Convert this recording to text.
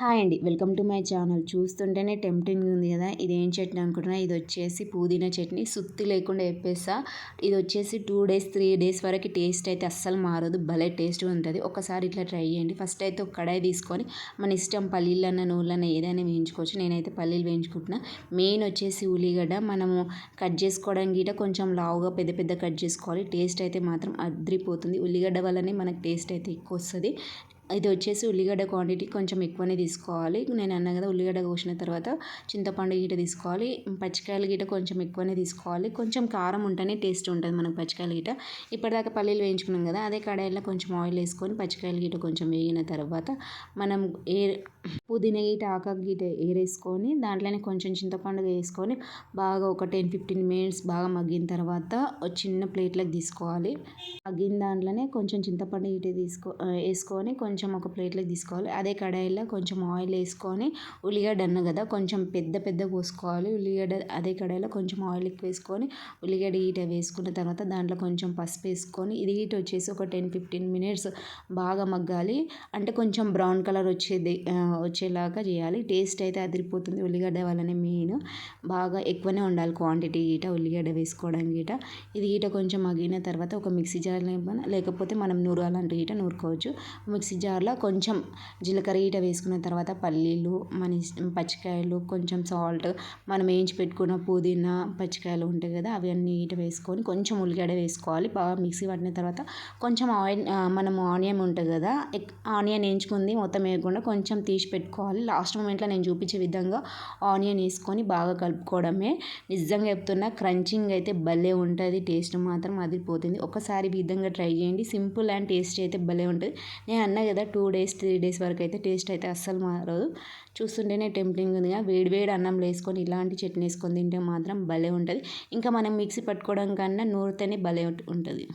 Hi అండి. Welcome to my channel. చూస్తుంటేనే tempting ఉంది కదా. ఇది ఏం చట్నీ అనుకుంటున్నా? ఇది వచ్చేసి పుదీనా చట్నీ. సుత్తి లేకుండా చెప్పేస్తా. ఇది వచ్చేసి టూ డేస్ త్రీ డేస్ వరకు టేస్ట్ అయితే అస్సలు మారదు. భలే టేస్ట్ ఉంటుంది. ఒకసారి ఇట్లా ట్రై చేయండి. ఫస్ట్ అయితే ఒక కడాయి తీసుకొని మన ఇష్టం పల్లీలన్న నూనెలన్న ఏదైనా వేయించుకోవచ్చు. నేనైతే పల్లీలు వేయించుకుంటున్నా. మెయిన్ వచ్చేసి ఉల్లిగడ్డ. మనము కట్ చేసుకోవడానికి గిట కొంచెం లావుగా పెద్ద పెద్ద కట్ చేసుకోవాలి. టేస్ట్ అయితే మాత్రం అద్రిపోతుంది. ఉల్లిగడ్డ వల్లనే మనకు టేస్ట్ అయితే ఎక్కువ వస్తుంది. ఇది వచ్చేసి ఉల్లిగడ్డ క్వాంటిటీ కొంచెం ఎక్కువనే తీసుకోవాలి. నేను అన్నా కదా ఉల్లిగడ్డ కోసిన తర్వాత చింతపండు గిట తీసుకోవాలి. పచ్చికాయలు గిట కొంచెం ఎక్కువనే తీసుకోవాలి. కొంచెం కారం ఉంటేనే టేస్ట్ ఉంటుంది మనకు పచ్చికాయలు గిట ఇప్పటిదాకా పల్లీలు వేయించుకున్నాం కదా అదే కడాయిలో కొంచెం ఆయిల్ వేసుకొని పచ్చికాయలు గిట కొంచెం వేగిన తర్వాత మనం ఏ పుదీనా గీట ఆకాకు గీట ఏరేసుకొని దాంట్లోనే కొంచెం చింతపండు వేసుకొని బాగా ఒక టెన్ ఫిఫ్టీన్ మినిట్స్ బాగా మగ్గిన తర్వాత చిన్న ప్లేట్లోకి తీసుకోవాలి. మగ్గిన దాంట్లోనే కొంచెం చింతపండు గీట తీసుకో వేసుకొని కొంచెం కొంచెం ఒక ప్లేట్లోకి తీసుకోవాలి. అదే కడాయిలో కొంచెం ఆయిల్ వేసుకొని ఉల్లిగడ్డ అన్న కదా కొంచెం పెద్ద పెద్ద కోసుకోవాలి. ఉల్లిగడ్డ అదే కడాయిలో కొంచెం ఆయిల్ ఎక్కువ వేసుకొని ఉల్లిగడ్డ ఈట వేసుకున్న తర్వాత దాంట్లో కొంచెం పసుపు వేసుకొని ఇది హీట్ వచ్చేసి ఒక టెన్ ఫిఫ్టీన్ మినిట్స్ బాగా మగ్గాలి. అంటే కొంచెం బ్రౌన్ కలర్ వచ్చేది వచ్చేలాగా చేయాలి. టేస్ట్ అయితే అదిరిపోతుంది ఉల్లిగడ్డ వల్లనే మెయిన్. బాగా ఎక్కువనే ఉండాలి క్వాంటిటీ గీట ఉల్లిగడ్డ వేసుకోవడం గీట ఇది గీట కొంచెం మగ్గిన తర్వాత ఒక మిక్సీ జార్ లేకపోతే మనం నూరు అలాంటి గీట నూరుకోవచ్చు. మిక్సీ జార్ జార్లో కొంచెం జీలకర్ర ఈట వేసుకున్న తర్వాత పల్లీలు మన పచ్చికాయలు కొంచెం సాల్ట్ మనం వేయించి పెట్టుకున్న పుదీనా పచ్చికాయలు ఉంటాయి కదా అవి అన్నీ ఈట వేసుకొని కొంచెం ఉల్లిగడ్డ వేసుకోవాలి. బాగా మిక్సీ పట్టిన తర్వాత కొంచెం ఆయిల్ మనం ఆనియన్ ఉంటుంది కదా ఆనియన్ వేయించుకుంది మొత్తం వేయకుండా కొంచెం తీసి పెట్టుకోవాలి. లాస్ట్ మూమెంట్లో నేను చూపించే విధంగా ఆనియన్ వేసుకొని బాగా కలుపుకోవడమే. నిజంగా చెప్తున్నా క్రంచింగ్ అయితే భలే ఉంటుంది టేస్ట్ మాత్రం అది పోతుంది ఒకసారి విధంగా ట్రై చేయండి. సింపుల్ అండ్ టేస్ట్ అయితే భలే ఉంటుంది. నేను అన్నా కదా టూ డేస్ త్రీ డేస్ వరకు అయితే టేస్ట్ అయితే అస్సలు మారదు. చూస్తుంటేనే టెంప్టింగ్ ఉందిగా. వేడి వేడి అన్నంలో వేసుకొని ఇలాంటి చట్నీ వేసుకొని తింటే మాత్రం భలే ఉంటుంది. ఇంకా మనం మిక్సీ పట్టుకోవడం కన్నా నూరితేనే భలే ఉంటుంది.